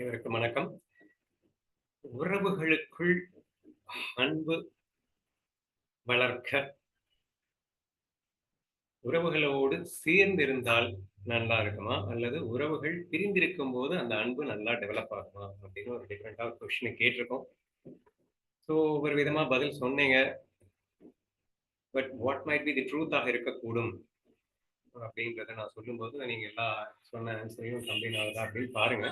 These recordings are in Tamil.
அனைவருக்கும் வணக்கம். உறவுகளுக்குள் அன்பு வளர்க்க உறவுகளோடு சேர்ந்திருந்தால் நல்லா இருக்குமா? அல்லது உறவுகள் பிரிந்திருக்கும் போது அந்த அன்பு நல்லா டெவலப் ஆகுமா? அப்படின்னு ஒரு டிஃப்ரெண்டாக கொஸ்டினை கேட்டிருக்கோம். ஸோ ஒவ்வொரு விதமா பதில் சொன்னீங்க. But what might be the ட்ரூத்தாக இருக்கக்கூடும்? அப்படின்றத நான் சொல்லும்போது நீங்க எல்லா சொன்ன ஆன்சரையும் கம்பெனி ஆகுதா அப்படின்னு பாருங்க.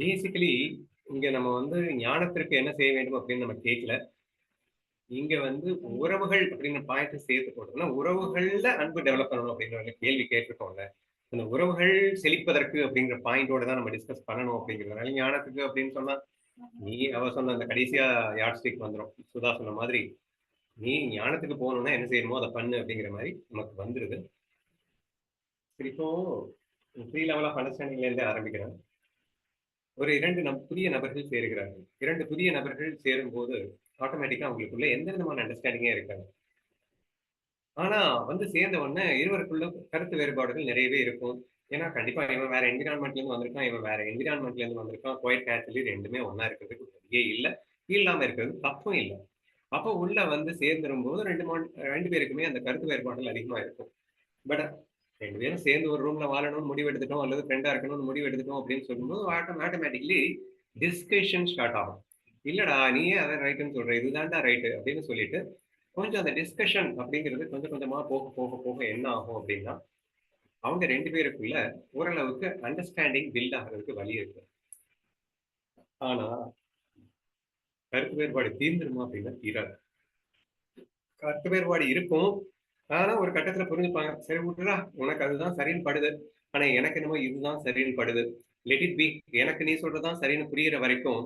பேசிக்கலி இங்க நம்ம வந்து ஞானத்திற்கு என்ன செய்ய வேண்டும் அப்படின்னு நம்ம கேட்கல இங்க வந்து உறவுகள் அப்படின்னு பாயத்தை சேர்த்து போட்டோம்னா உறவுகள்ல அன்பு டெவலப் பண்ணணும் அப்படிங்கிற கேள்வி கேட்டிருக்கோம்ல. அந்த உறவுகள் செழிப்பதற்கு அப்படிங்கிற பாயிண்டோட தான் நம்ம டிஸ்கஸ் பண்ணணும் அப்படிங்கிறதுனால ஞானத்துக்கு அப்படின்னு சொன்னா நீ அவ சொன்ன அந்த கடைசியா யார்ட் ஸ்டிக் வந்துடும் சுதா சொன்ன மாதிரி நீ ஞானத்துக்கு போகணும்னா என்ன செய்யணுமோ அதை பண்ணு அப்படிங்கிற மாதிரி நமக்கு வந்துருது. சரி இப்போ த்ரீ லெவல் ஆஃப் அண்டர்ஸ்டாண்டிங்ல இருந்தே ஆரம்பிக்கிறேன். ஒரு இரண்டு நம் புதிய நபர்கள் சேருகிறார்கள். இரண்டு புதிய நபர்கள் சேரும் போது ஆட்டோமேட்டிக்கா அவங்களுக்குள்ள எந்த விதமான அண்டர்ஸ்டாண்டிங்கே இருக்காது. ஆனா வந்து சேர்ந்த உடனே இருவருக்குள்ள கருத்து வேறுபாடுகள் நிறையவே இருக்கும். ஏன்னா கண்டிப்பா இவன் வேற என்விரான்மெண்ட்ல இருந்து வந்திருக்கான் இவன் வேற என்விரான்மெண்ட்ல இருந்து வந்திருக்கான். கோயட் கேட்சலி ரெண்டுமே ஒன்னா இருக்கிறதுக்கு சரியே இல்ல. இல்லாம இருக்கிறது தப்பும் இல்லை. அப்போ உள்ள வந்து சேர்ந்துரும் போது ரெண்டு மா ரெண்டு பேருக்குமே அந்த கருத்து வேறுபாடுகள் அதிகமா இருக்கும். பட் ரெண்டு பேரும் சேர்ந்து ஒரு ரூம்ல வாழணும்னு முடிவு எடுத்துட்டோம் அல்லது ஃப்ரெண்டா இருக்கணும்னு முடிவு எடுத்துட்டோம் அப்படின்னு சொல்லும்போது ஆட்டோமேட்டிக்லி டிஸ்கஷன் ஸ்டார்ட் ஆகும். இல்லடா நீயே அதை ரைட்டுன்னு சொல்ற இதுதான்டா ரைட்டு அப்படின்னு சொல்லிட்டு கொஞ்சம் அந்த டிஸ்கஷன் அப்படிங்கிறது கொஞ்சம் கொஞ்சமா போக போக போக என்ன ஆகும் அப்படின்னா அவங்க ரெண்டு பேருக்குள்ள ஓரளவுக்கு அண்டர்ஸ்டாண்டிங் பில்ட் ஆகிறதுக்கு வழி இருக்கு. ஆனா கருத்து வேறுபாடு தீர்ந்துருமா அப்படின்னா தீராது. கருத்து வேறுபாடு இருக்கும் ஆனா ஒரு கட்டத்துல புரிஞ்சுப்பாங்க. சரி விட்டுறா உனக்கு அதுதான் சரின்னு படுது. ஆனா எனக்கு என்னமோ இதுதான் சரின்னு படுது. லெட் இட் பி எனக்கு நீ சொல்றதுதான் சரின்னு புரியுற வரைக்கும்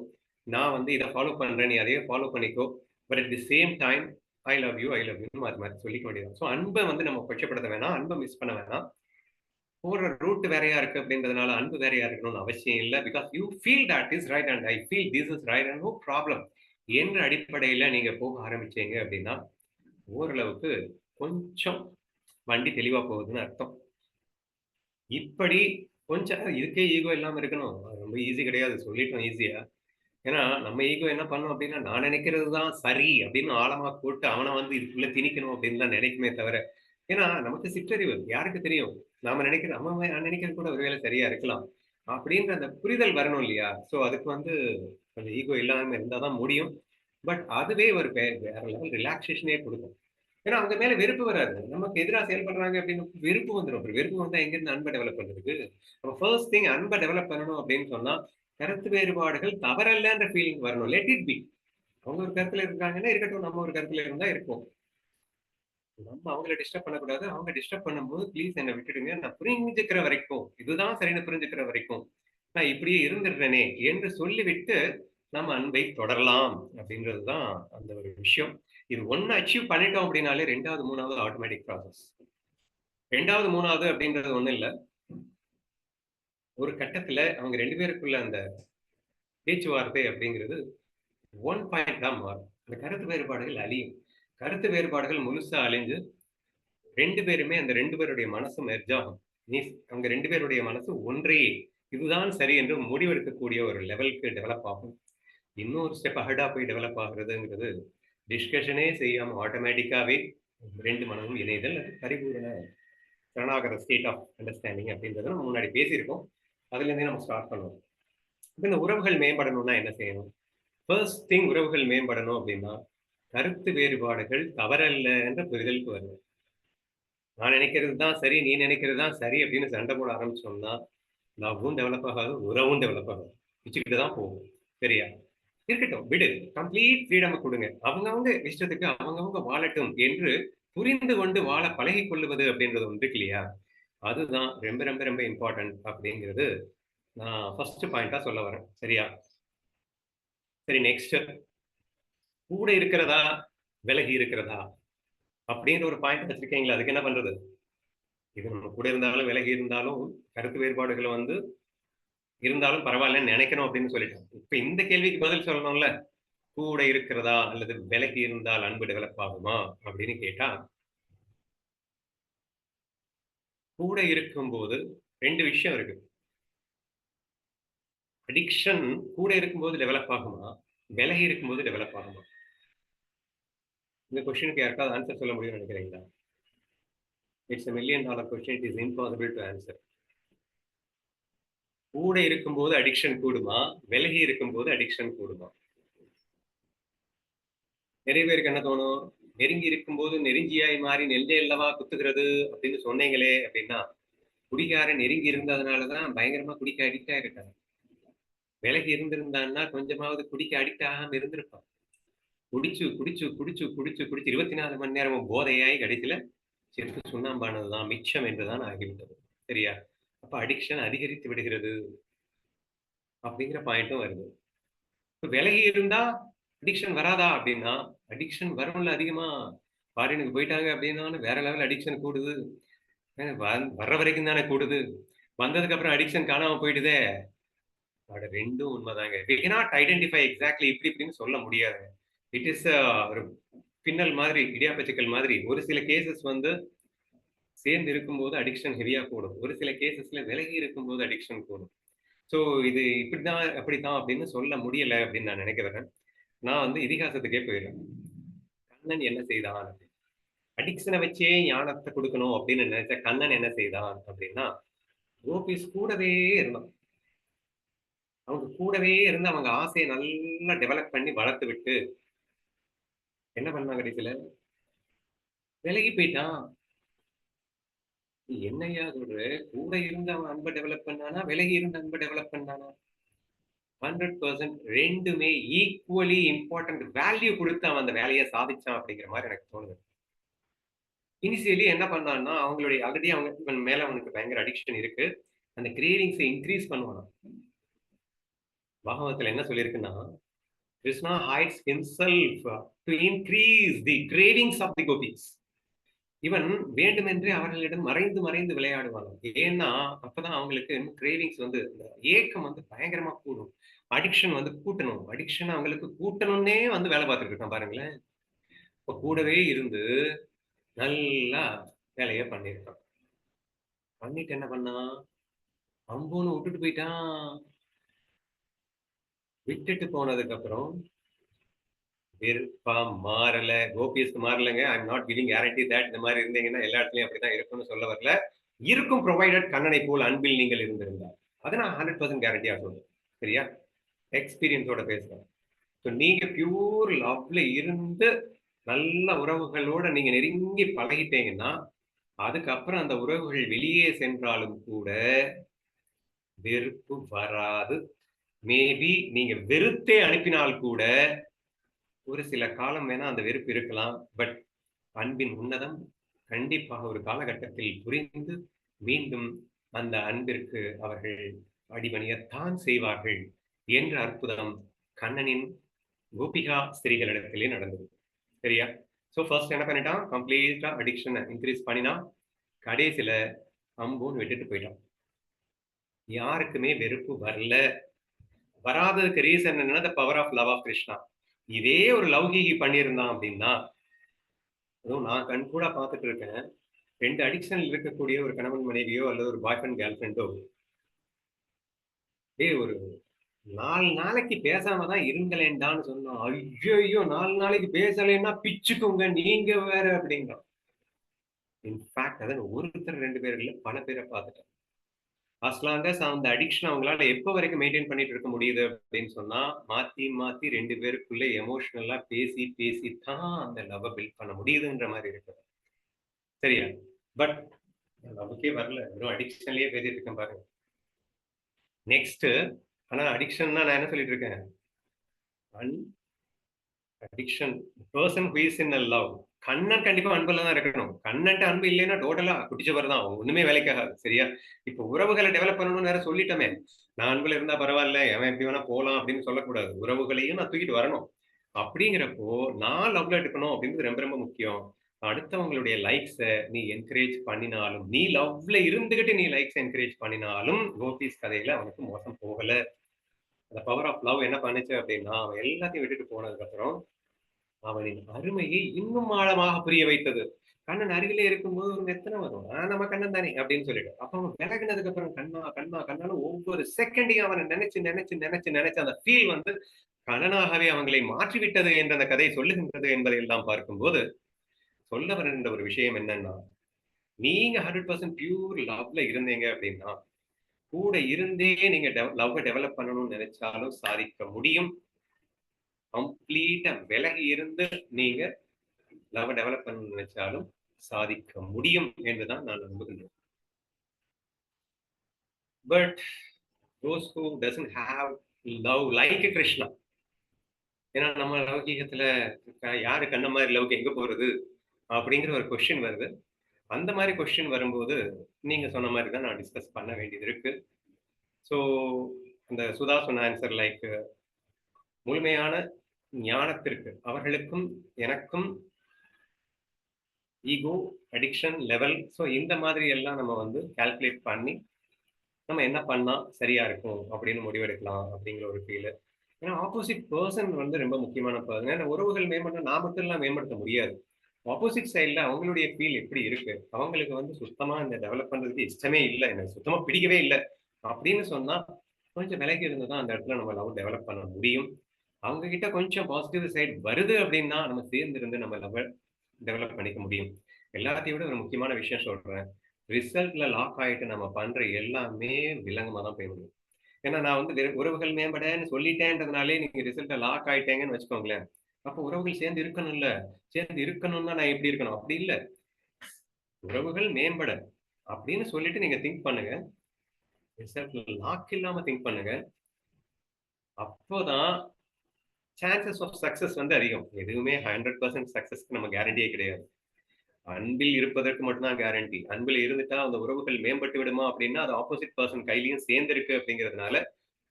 நான் வந்து இதை ஃபாலோ பண்றேன். நீ அதையே ஃபாலோ பண்ணிக்கோ. But at the same time I love you I love you அது மாதிரி சொல்லிக்க வேண்டியது ஸோ அன்பை வந்து நம்ம கொச்சப்படுத்த வேணாம். அன்பை மிஸ் பண்ண வேணாம். போற ரூட் வேறையா இருக்கு அப்படின்றதுனால அன்பு வேறையா இருக்கணும்னு அவசியம் இல்லை. Because you feel that is right and I feel this is right and no problem என்ற அடிப்படையில நீங்க போக ஆரம்பிச்சீங்க அப்படின்னா ஓரளவுக்கு கொஞ்சம் வண்டி தெளிவா போகுதுன்னு அர்த்தம். இப்படி கொஞ்சம் இதுக்கே ஈகோ இல்லாம இருக்கணும். ரொம்ப ஈஸி கிடையாது. சொல்லிட்டோம் ஈஸியா ஏன்னா நம்ம ஈகோ என்ன பண்ணும் அப்படின்னா நான் நினைக்கிறது தான் சரி அப்படின்னு ஆழமா போட்டு அவனை வந்து இதுக்குள்ள திணிக்கணும் அப்படின்னு தான் நினைக்குமே தவிர ஏன்னா நமக்கு சிற்றறிவு. யாருக்கு தெரியும்? நாம நினைக்கிற நம்ம நினைக்கிறது கூட ஒருவேளை சரியா இருக்கலாம். அப்படின்ற அந்த புரிதல் வரணும் இல்லையா? ஸோ அதுக்கு வந்து கொஞ்சம் ஈகோ இல்லாமல் இருந்தால் தான் முடியும். பட் அதுவே ஒரு வேற லெவல் ரிலாக்ஸேஷனே கொடுக்கும். ஏன்னா அவங்க மேல வெறுப்பு வராது. நமக்கு எதிராக செயல்படுறாங்க அப்படின்னு வெறுப்பு வந்துடும் அப்புறம் வெறுப்பு வந்தா எங்கிருந்து அன்பை டெவலப் பண்றதுக்கு? நம்ம ஃபர்ஸ்ட் திங் அன்பை டெவலப் பண்ணணும் அப்படின்னு சொன்னா கருத்து வேறுபாடுகள் தவறல்லன்ற ஃபீலிங் வரணும். லெட் இட் பி அவங்க ஒரு கருத்துல இருக்காங்கன்னா இருக்கட்டும். நம்ம ஒரு கருத்துல இருந்தா இருப்போம். நம்ம அவங்கள டிஸ்டர்ப் பண்ணக்கூடாது. அவங்க டிஸ்டர்ப் பண்ணும்போது ப்ளீஸ் என்னை விட்டுடுங்க. நான் புரிஞ்சுக்கிற வரைக்கும் இதுதான் சரின்னு புரிஞ்சுக்கிற வரைக்கும் நான் இப்படியே இருந்துடுறேனே என்று சொல்லிவிட்டு நம்ம அன்பை தொடரலாம் அப்படின்றது தான் அந்த ஒரு விஷயம். இது ஒன்று அச்சீவ் பண்ணிட்டோம் அப்படின்னாலே ரெண்டாவது மூணாவது ஆட்டோமேட்டிக் ப்ராசஸ் ரெண்டாவது மூணாவது அப்படின்றது ஒன்றும் இல்லை. ஒரு கட்டத்தில் அவங்க ரெண்டு பேருக்குள்ள அந்த பேச்சுவார்த்தை அப்படிங்கிறது ஒன் பாயிண்ட் தான் மாறும். அந்த கருத்து வேறுபாடுகள் அழியும். கருத்து வேறுபாடுகள் முழுசா அழிஞ்சு ரெண்டு பேருமே அந்த ரெண்டு பேருடைய மனசு மெர்ஜாகும் நீ அவங்க ரெண்டு பேருடைய மனசு ஒன்றே. இதுதான் சரி என்று முடிவெடுக்கக்கூடிய ஒரு லெவலுக்கு டெவலப் ஆகும். இன்னொரு ஸ்டெப் அஹடா போய் டெவலப் ஆகுறதுங்கிறது டிஸ்கஷனே செய்யாமல் ஆட்டோமேட்டிக்காகவே ரெண்டு மனமும் இணைதல் அது பரிபூரண சரணாகர ஸ்டேட் ஆஃப் அண்டர்ஸ்டாண்டிங் அப்படின்றத நம்ம முன்னாடி பேசியிருக்கோம். அதுலேருந்தே நம்ம ஸ்டார்ட் பண்ணுவோம். இப்போ இந்த உறவுகள் மேம்படணும்னா என்ன செய்யணும்? ஃபர்ஸ்ட் திங் உறவுகள் மேம்படணும் அப்படின்னா கருத்து வேறுபாடுகள் தவறல்ல என்ற புரிதலுக்கு வருது நான் நினைக்கிறது தான் சரி நீ நினைக்கிறது தான் சரி அப்படின்னு சண்டை போட ஆரம்பிச்சோம்னா லவ்வும் டெவலப் ஆகாது உறவும் டெவலப் ஆகாது. வச்சுக்கிட்டு தான் போகும். சரியா? இருக்கட்டும் விடு. கம்ப்ளீட் ஃப்ரீடம் கொடுங்க. அவங்கவுங்க இஷ்டத்துக்கு அவங்கவுங்க வாழட்டும் என்று புரிந்து கொண்டு வாழ பழகி கொள்ளுவது அப்படின்றது ஒன்று இல்லையா? அதுதான் ரொம்ப ரொம்ப ரொம்ப இம்பார்ட்டன்ட் அப்படிங்கிறது நான் ஃபர்ஸ்ட் பாயிண்டா சொல்ல வரேன். சரியா? சரி நெக்ஸ்ட் கூட இருக்கிறதா? விலகி இருக்கிறதா? அப்படின்ற ஒரு பாயிண்ட் வச்சிருக்கீங்களா அதுக்கு என்ன பண்றது? இது நம்ம கூட இருந்தாலும் விலகி இருந்தாலும் கருத்து வேறுபாடுகளை வந்து இருந்தாலும் பரவாயில்லன்னு நினைக்கணும் அப்படின்னு சொல்லிட்டோம் இப்ப இந்த கேள்விக்கு பதில் சொல்லணும்ல? கூட இருக்கிறதா அல்லது விலகி இருந்தால் அன்பு டெவலப் ஆகுமா அப்படின்னு கேட்டா கூட இருக்கும்போது ரெண்டு விஷயம் இருக்கு. அடிக்ஷன் கூட இருக்கும்போது டெவலப் ஆகுமா? விலகி இருக்கும்போது டெவலப் ஆகுமா? இந்த கொஸ்டினுக்கு யாருக்காவது ஆன்சர் சொல்ல முடியும்னு நினைக்கிறீங்களா? It's million dollar question it is impossible to answer கூட இருக்கும்போது அடிக்ஷன் கூடுமா விலகி இருக்கும்போது அடிக்ஷன் கூடுமா நிறைய பேருக்கு என்ன தோணும்? நெருங்கி இருக்கும்போது நெருங்கியாய் மாறி நெல்லை அல்லவா குத்துகிறது அப்படின்னு சொன்னீங்களே அப்படின்னா குடிகாரன் நெருங்கி இருந்ததுனாலதான் பயங்கரமா குடிக்க அடிக்ட் ஆயிருக்காங்க விலகி இருந்திருந்தான்னா கொஞ்சமாவது குடிக்க அடிக்ட் ஆகாம இருந்திருப்பான். குடிச்சு குடிச்சு குடிச்சு குடிச்சு குடிச்சு இருபத்தி நாலு மணி நேரமும் போதையாய் கடைசியில செத்து சுண்ணாம்பானதுதான் மிச்சம் என்றுதான் ஆகிவிட்டது. சரியா? அப்ப அடிக்ஷன் அதிகரித்து விடுகிறது அப்படிங்கிற பாயிண்ட்டும் வருது. இப்போ விலகி இருந்தா அடிக்ஷன் வராதா அப்படின்னா அடிக்ஷன் வரும்ல அதிகமா. ஃபாரினுக்கு போயிட்டாங்க அப்படின்னா வேற லெவல் அடிக்ஷன் கூடுது. வர்ற வரைக்கும் தானே கூடுது. வந்ததுக்கு அப்புறம் அடிக்ஷன் காணாம போயிடுதே. அதோட ரெண்டும் உண்மைதாங்க. வி ஐடென்டிஃபை எக்ஸாக்ட்லி இப்படி இப்படின்னு சொல்ல முடியாது. இட் இஸ் uh, ஒரு பின்னல் மாதிரி இடியாப்பச்சிக்கல் மாதிரி. ஒரு சில கேசஸ் வந்து சேர்ந்து இருக்கும்போது அடிக்ஷன் ஹெவியா கூடும். ஒரு சில கேசஸ்ல விலகி இருக்கும்போது அடிக்ஷன் கூடும். ஸோ இது இப்படிதான் அப்படித்தான் அப்படின்னு சொல்ல முடியல அப்படின்னு நான் நினைக்கிறேன் நான் வந்து இதிகாசத்துக்கே போயிடுறேன். கண்ணன் என்ன செய்தான்? அடிக்ஷனை வச்சே ஞானத்தை கொடுக்கணும் அப்படின்னு நினைச்ச கண்ணன் என்ன செய்தான் அப்படின்னா ஓபிஸ் கூடவே இருந்தான். அவங்க கூடவே இருந்து அவங்க ஆசையை நல்லா டெவலப் பண்ணி வளர்த்து விட்டு என்ன பண்ணாங்க கடைசியில? விலகி போயிட்டான். என்னையா சொல்ற கூட இருந்து அவன் அன்பை டெவலப் பண்ணானா விலகி இருந்து அன்பை டெவலப் பண்ணானா? ஹண்ட்ரட் பர்சன்ட் ரெண்டுமே ஈக்குவலி இம்பார்ட்டன்ட் வேல்யூ கொடுத்து அவன் அந்த வேலையை சாதிச்சான் அப்படிங்கிற மாதிரி எனக்கு தோணுது. இனிஷியலி என்ன பண்ணான்னா அவங்களுடைய ஆல்ரெடி அவங்க இவன் மேல அவனுக்கு பயங்கர அடிக்ஷன் இருக்கு. அந்த கிரேவிங்ஸை இன்க்ரீஸ் பண்ணுவானா. பாகவத்துல என்ன சொல்லியிருக்குன்னா Krishna hides himself to increase the cravings of the gopis இவன் வேண்டுமென்றே அவர்களிடம் மறைந்து மறைந்து விளையாடுவாங்க ஏன்னா அப்பதான் அவங்களுக்கு கிரேவிங்ஸ் வந்து ஏக்கம் வந்து பயங்கரமா கூடும். அடிக்ஷன் வந்து கூட்டணும். அடிக்ஷன் அவங்களுக்கு கூட்டணும்னே வந்து வேலை பார்த்துட்டு இருக்கான் பாருங்களேன். இப்ப கூடவே இருந்து நல்லா வேலைய பண்ணியிருக்கான். பண்ணிட்டு என்ன பண்ணா? அம்புன்னு விட்டுட்டு போயிட்டான். விட்டுட்டு போனதுக்கு அப்புறம் விருப்பம் மாறல. கோபிஎஸ்க்கு மாறலங்க. I not giving guarantee that இந்த மாதிரி இருந்தீங்கன்னா எல்லா இடத்துலயும் அப்படிதான் இருக்கும்னு சொல்ல வரல. இருக்கும் ப்ரொவைடட் கண்ணனை போல் அன்பில் நீங்கள் இருந்திருந்தால். அதை நான் ஹண்ட்ரட் பர்சன்ட் கேரண்டியா சொல்றேன். சரியா? எக்ஸ்பீரியன்ஸோட பேசுறேன். ஸோ நீங்க பியூர் லவ்ல இருந்து நல்ல உறவுகளோட நீங்க நெருங்கி பழகிட்டீங்கன்னா அதுக்கப்புறம் அந்த உறவுகள் வெளியே சென்றாலும் கூட வெறுப்பு வராது. மேபி நீங்க வெறுத்தே அனுப்பினால் கூட ஒரு சில காலம் வேணா அந்த வெறுப்பு இருக்கலாம். பட் அன்பின் உன்னதம் கண்டிப்பாக ஒரு காலகட்டத்தில் புரிந்து மீண்டும் அந்த அன்பிற்கு அவர்கள் அடிபணியத்தான் செய்வார்கள் என்ற அற்புதம் கண்ணனின் கோபிகா ஸ்திரீகளிடத்திலே நடந்தது. சரியா? ஸோ ஃபர்ஸ்ட் என்ன பண்ணிட்டான்? கம்ப்ளீட்டா அடிக்ஷனை இன்க்ரீஸ் பண்ணினா கடைசியில அம்புன்னு விட்டுட்டு போயிட்டான். யாருக்குமே வெறுப்பு வரல. வராததுக்கு ரீசன் என்னன்னா the power of love of Krishna இதே ஒரு லவ்கீகி பண்ணியிருந்தான் அப்படின்னா அதுவும் நான் கண் கூட பார்த்துட்டு இருக்கேன். ரெண்டு அடிக்ஷன் இருக்கக்கூடிய ஒரு கணவன் மனைவியோ அல்லது ஒரு பாய் ஃப்ரெண்ட் கேர்ள் ஃப்ரெண்டோ ஏய் ஒரு நாலு நாளைக்கு பேசாம தான் இருங்களேன்டான்னு சொன்னோம் ஐயோ நாலு நாளைக்கு பேசலைன்னா பிச்சுக்கோங்க நீங்க வேற அப்படிங்கிறோம் இன்ஃபேக்ட் அதான் ஒருத்தர் ரெண்டு பேர் இல்லை பல பேரை பார்த்துட்டேன். அஸ்லாங்கஸ் அந்த அடிக்ஷன் அவங்களால எப்போ வரைக்கும் மெயின்டைன் பண்ணிட்டு இருக்க முடியுது அப்படின்னு சொன்னா மாத்தி மாத்தி ரெண்டு பேருக்குள்ள எமோஷனலா பேசி பேசி தான் அந்த லவ் பில்ட் பண்ண முடியுதுன்ற மாதிரி இருக்குது. சரியா? பட் லவ்வுக்கே வரல. வெறும் அடிக்ஷன்லயே பேசிட்டு இருக்கேன் பாருங்க. நெக்ஸ்ட் ஆனா அடிக்ஷன்னா நான் என்ன சொல்லிட்டு இருக்கேன்? An addiction person who is in love Kannan கண்டிப்பா அன்புல தான் இருக்கணும். கண்ணன்ட்ட அன்பு இல்லைன்னா டோட்டலா குடிச்சவர் தான். ஒண்ணுமே வேலைக்காகாது சரியா? இப்ப உறவுகளை டெவலப் பண்ணணும்னு வேற சொல்லிட்டோமே. நான் அன்புல இருந்தா பரவாயில்ல எவன் எப்படி வேணா போலாம் அப்படின்னு சொல்லக்கூடாது. உறவுகளையும் நான் தூக்கிட்டு வரணும். அப்படிங்கிறப்போ நான் லவ்ல எடுக்கணும் அப்படின்றது ரொம்ப ரொம்ப முக்கியம். அடுத்தவங்களுடைய லைக்ஸை நீ என்கரேஜ் பண்ணினாலும் நீ லவ்ல இருந்துகிட்டு நீ லைக்ஸ் என்கரேஜ் பண்ணினாலும் கோபிஸ் கதையில அவனுக்கு மோசம் போகல. அந்த பவர் ஆஃப் லவ் என்ன பண்ணுச்சு அப்படின்னா அவன் எல்லாத்தையும் விட்டுட்டு போனதுக்கு அப்புறம் அவனின் அருமையை இன்னும் ஆழமாக புரிய வைத்தது. கண்ணன் அருகிலே இருக்கும்போது ஒரு எத்தனை வரும். ஆஹ் நம்ம கண்ணன் தானே அப்படின்னு சொல்லிட்டு அப்ப அவன் விலகினதுக்கு அப்புறம் கண்ணா கண்ணா கண்ணாலும் ஒவ்வொரு செகண்டையும் அவனை நினைச்சு நினைச்சு நினைச்சு நினைச்சு அந்த ஃபீல் வந்து கண்ணனாகவே அவங்களை மாற்றிவிட்டது என்ற அந்த கதை சொல்லுகின்றது என்பதை எல்லாம் பார்க்கும்போது சொல்ல வருகின்ற ஒரு விஷயம் என்னன்னா நீங்க ஹண்ட்ரட் பர்சன்ட் பியூர் லவ்ல இருந்தீங்க அப்படின்னா கூட இருந்தே நீங்க லவ் டெவலப் பண்ணணும்னு நினைச்சாலும் சாதிக்க முடியும். கம்ப்ளீட்டா விலகி இருந்து நீங்க லவ் டெவலப் பண்ண நினைச்சாலும் சாதிக்க முடியும் என்றுதான் நான் நம்புகின்றேன். But those who doesn't have love like Krishna ஏன்னா நம்ம லௌகீகத்துல யாரு கண்ண மாதிரி லவ்க்கு எங்க போறது அப்படிங்கிற ஒரு கொஸ்டின் வருது. அந்த மாதிரி கொஸ்டின் வரும்போது நீங்க சொன்ன மாதிரி தான் நான் டிஸ்கஸ் பண்ண வேண்டியது இருக்கு. ஸோ அந்த சுதா சொன்ன ஆன்சர் லைக் முழுமையான ஞானத்திற்கு அவர்களுக்கும் எனக்கும் ஈகோ அடிக்ஷன் லெவல் ஸோ இந்த மாதிரி எல்லாம் நம்ம வந்து கால்குலேட் பண்ணி நம்ம என்ன பண்ணா சரியா இருக்கும் அப்படின்னு முடிவெடுக்கலாம் அப்படிங்கிற ஒரு ஃபீல் ஏன்னா ஆப்போசிட் பர்சன் வந்து ரொம்ப முக்கியமான பர்சன் ஏன்னா உறவுகள் மேம்பட நான் மட்டும் எல்லாம் மேம்படுத்த முடியாது. ஆப்போசிட் சைடில் அவங்களுடைய ஃபீல் எப்படி இருக்கு? அவங்களுக்கு வந்து சுத்தமாக இந்த டெவலப் பண்ணுறதுக்கு இஷ்டமே இல்லை. எனக்கு சுத்தமாக பிடிக்கவே இல்லை. அப்படின்னு சொன்னால் கொஞ்சம் விலகி இருந்து தான் அந்த இடத்துல நம்ம லவ் டெவலப் பண்ண முடியும். அவங்க கிட்ட கொஞ்சம் பாசிட்டிவ் சைட் வருது அப்படின்னா நம்ம சேர்ந்து இருந்து நம்ம லெவல் டெவலப் பண்ணிக்க முடியும். எல்லாத்தையும் விட ஒரு முக்கியமான விஷயம் சொல்றேன். ரிசல்ட்ல லாக் ஆயிட்டு நம்ம பண்ற எல்லாமே விலங்கமா தான் போய் முடியும். ஏன்னா நான் வந்து உறவுகள் மேம்படன்னு சொல்லிட்டேன்றதுனாலே நீங்க ரிசல்ட்ல லாக் ஆயிட்டேங்கன்னு வச்சுக்கோங்களேன். அப்போ உறவுகள் சேர்ந்து இருக்கணும்ல. சேர்ந்து இருக்கணும்னா நான் எப்படி இருக்கணும்? அப்படி இல்லை. உறவுகள் மேம்பட அப்படின்னு சொல்லிட்டு நீங்க திங்க் பண்ணுங்க. ரிசல்ட்ல லாக் இல்லாம திங்க் பண்ணுங்க. அப்போதான் சான்சஸ் ஆஃப் சக்சஸ் வந்து அதிகம். எதுவுமே ஹண்ட்ரட் பர்சன்ட் சக்சஸ்க்கு நம்ம கேரண்டியே கிடையாது. அன்பில் இருப்பதற்கு மட்டும்தான் கேரண்டி அன்பில் இருந்துட்டா அந்த உறவுகள் மேம்பட்டு விடுமா அப்படின்னா அது ஆப்போசிட் பர்சன் கையிலையும் சேர்ந்திருக்கு அப்படிங்கிறதுனால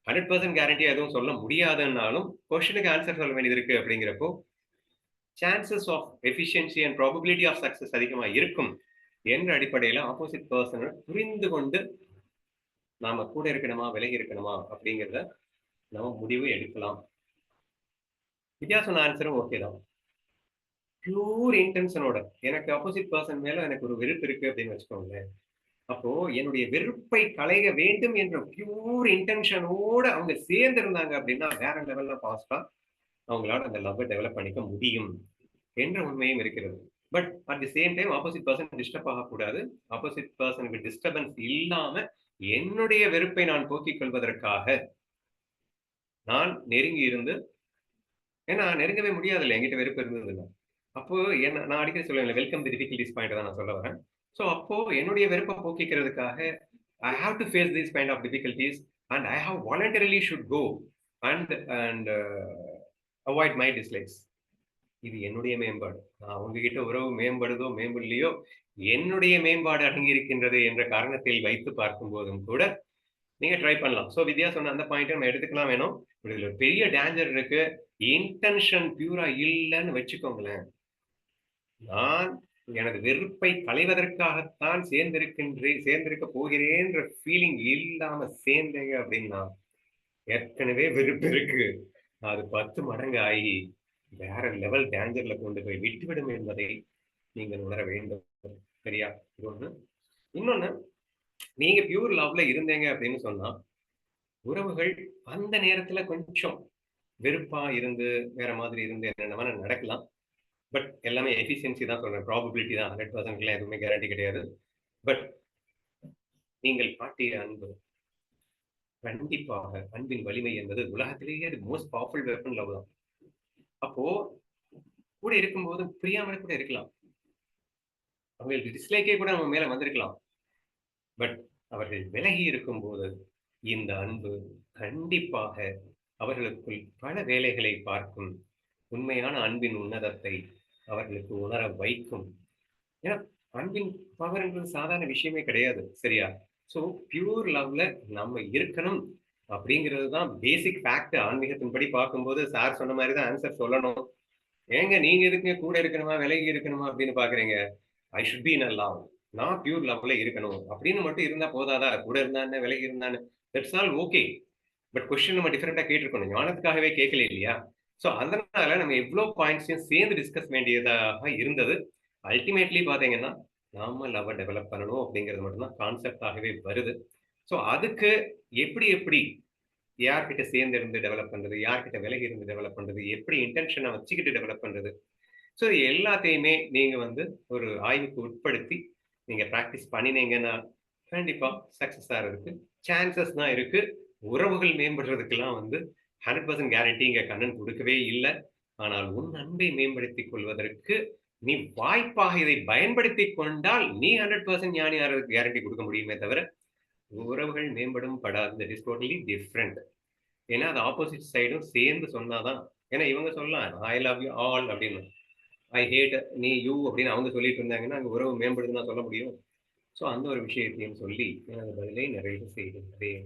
ஹண்ட்ரட் பர்சன்ட் கேரண்டி எதுவும் சொல்ல முடியாதுன்னாலும் கொஸ்டினுக்கு ஆன்சர் சொல்ல வேண்டியது இருக்கு அப்படிங்கிறப்போ chances of efficiency and probability of success அதிகமாக இருக்கும் என்ற அடிப்படையில் ஆப்போசிட் பர்சனை புரிந்து கொண்டு நாம கூட இருக்கணுமா விலகி இருக்கணுமா அப்படிங்கிறத நம்ம முடிவு எடுக்கலாம். வித்தியாசம் ஆன்சரும் ஓகே தான். பியூர் இன்டென்ஷனோட எனக்கு ஆப்போசிட் பர்சன் மேல எனக்கு ஒரு வெறுப்பு இருக்கு அப்படின்னு வச்சுக்கோங்களேன். அப்போ என்னுடைய வெறுப்பை களைய வேண்டும் என்ற பியூர் இன்டென்ஷனோட அவங்க சேர்ந்திருந்தாங்க அப்படின்னா வேற லெவல்ல பாஸ்டா அவங்களால அந்த லவ்வை டெவலப் பண்ணிக்க முடியும் என்ற உண்மையும் இருக்கிறது. But at the same time opposite person disturb ஆகக்கூடாது. ஆப்போசிட் பர்சனுக்கு டிஸ்டர்பன்ஸ் இல்லாம என்னுடைய வெறுப்பை நான் போக்கிக் கொள்வதற்காக நான் நெருங்கி இருந்து ஏன்னா நெருங்கவே முடியாதுல்ல என்கிட்ட வெறுப்பு இருந்ததுல்ல அப்போ என்ன நான் அடிக்கடி சொல்லுவேன் வெல்கம் தி டிஃபிகல்டிஸ் பாயிண்ட் தான் நான் சொல்ல வரேன். ஸோ அப்போ என்னுடைய வெறுப்பை போக்கிக்கிறதுக்காக I have to face this kind of difficulties and I have voluntarily should go and and avoid my dislikes இது என்னுடைய மேம்பாடு. நான் உங்ககிட்ட உறவு மேம்படுதோ மேம்படலையோ என்னுடைய மேம்பாடு அடங்கி இருக்கின்றது என்ற காரணத்தில் வைத்து பார்க்கும் போதும் கூட நீங்க ட்ரை பண்ணலாம். ஸோ வித்யா சொன்ன அந்த பாயிண்ட் நம்ம எடுத்துக்கலாம் வேணும். இதுல பெரிய டேஞ்சர் இருக்கு. இன்டென்ஷன் பியூரா இல்லைன்னு வச்சுக்கோங்களேன். நான் எனது வெறுப்பை களைவதற்காகத்தான் சேர்ந்திருக்கின்றேன் சேர்ந்திருக்க போகிறேன்ற ஃபீலிங் இல்லாம சேர்ந்தேங்க அப்படின்னா ஏற்கனவே வெறுப்பு இருக்கு. அது பத்து மடங்கு ஆகி வேற லெவல் டேஞ்சர்ல கொண்டு போய் விட்டுவிடும் என்பதை நீங்கள் உணர வேண்டும். சரியா? இது ஒண்ணு. இன்னொன்னு நீங்க பியூர் லவ்ல இருந்தீங்க அப்படின்னு சொன்னா உறவுகள் அந்த நேரத்துல கொஞ்சம் வெறுப்பா இருந்து வேற மாதிரி இருந்து என்னென்ன நடக்கலாம். பட் எல்லாமே எஃபிஷியன்சி தான் சொல்றேன். ப்ராபபிலிட்டி தான். ஹண்ட்ரட் பர்சன்ட்லாம் எதுவுமே கேரண்டி கிடையாது. பட் நீங்கள் காட்டிய அன்பு கண்டிப்பாக அன்பின் வலிமை என்பது உலகத்திலேயே அது மோஸ்ட் பவர்ஃபுல் வெப்பன் லவ் தான். அப்போ கூட இருக்கும்போது புரியாமலே கூட இருக்கலாம். அவங்களுக்கு டிஸ்லைக்கே கூட நம்ம மேல வந்திருக்கலாம். பட் அவர்கள் விலகி இருக்கும்போது இந்த அன்பு கண்டிப்பாக அவர்களுக்குள் பல வேலைகளை பார்க்கும். உண்மையான அன்பின் உன்னதத்தை அவர்களுக்கு உணர வைக்கும். ஏன்னா அன்பின் பவர்ன்றது சாதாரண விஷயமே கிடையாது சரியா? ஸோ பியூர் லவ்ல நம்ம இருக்கணும் அப்படிங்கிறது தான் பேசிக் ஃபேக்ட் ஆன்மீகத்தின்படி பார்க்கும்போது சார் சொன்ன மாதிரி தான் ஆன்சர் சொல்லணும். ஏங்க நீங்க எதுக்குங்க கூட இருக்கணுமா விலகி இருக்கணுமா அப்படின்னு பாக்குறீங்க I should be in love நான் பியூர் லவ்ல இருக்கணும் அப்படின்னு மட்டும் இருந்தா போதாதா கூட இருந்தான்னு விலகி இருந்தான்னு that's all okay but question நம்ம டிஃப்ரெண்டா கேட்டிருக்கணும் ஞானத்துக்காகவே கேட்கல இல்லையா ஸோ அதனால நம்ம எவ்வளோ பாயிண்ட்ஸையும் சேர்ந்து டிஸ்கஸ் வேண்டியதாக இருந்தது அல்டிமேட்லி பார்த்தீங்கன்னா, நாம லவ் டெவலப் பண்ணணும் அப்படிங்கிறது மட்டும்தான் கான்செப்ட்டாகவே வருது. ஸோ அதுக்கு எப்படி எப்படி யார்கிட்ட சேர்ந்து இருந்து டெவலப் பண்றது? யார்கிட்ட விலகி இருந்து டெவலப் பண்றது? எப்படி இன்டென்ஷனை வச்சுக்கிட்டு டெவலப் பண்றது? ஸோ இது எல்லாத்தையுமே நீங்க வந்து ஒரு ஆய்வுக்கு உட்படுத்தி, நீங்க ப்ராக்டிஸ் பண்ணினீங்கன்னா, கண்டிப்பா சக்சஸ் ஆறதுக்கு சான்சஸ் தான் இருக்கு. உறவுகள் மேம்படுறதுக்கெல்லாம் வந்து 100% கேரண்டி இங்க கண்ணன் கொடுக்கவே இல்லை ஆனால் உன் அன்பை மேம்படுத்திக் கொள்வதற்கு, நீ வாய்ப்பாக இதை பயன்படுத்தி கொண்டால், நீ 100% ஞானி ஆறதுக்கு கேரண்டி கொடுக்க முடியுமே தவிர, உறவுகள் மேம்படும் படாது. தட் இஸ் டோட்டலி ஏன்னா, அது ஆப்போசிட் சைடும் சேர்ந்து சொன்னாதான் ஏன்னா இவங்க சொல்லலாம், "ஐ லவ் யூ ஆல்" அப்படின்னு. "ஐ ஹேட் நீ, யூ" அப்படின்னு அவங்க சொல்லிட்டு இருந்தாங்கன்னா, அங்கே உறவு மேம்படுதுன்னா சொல்ல முடியும்? ஸோ அந்த ஒரு விஷயத்தையும் சொல்லி, எனது பதிலை நிறைவு செய்கின்றேன்.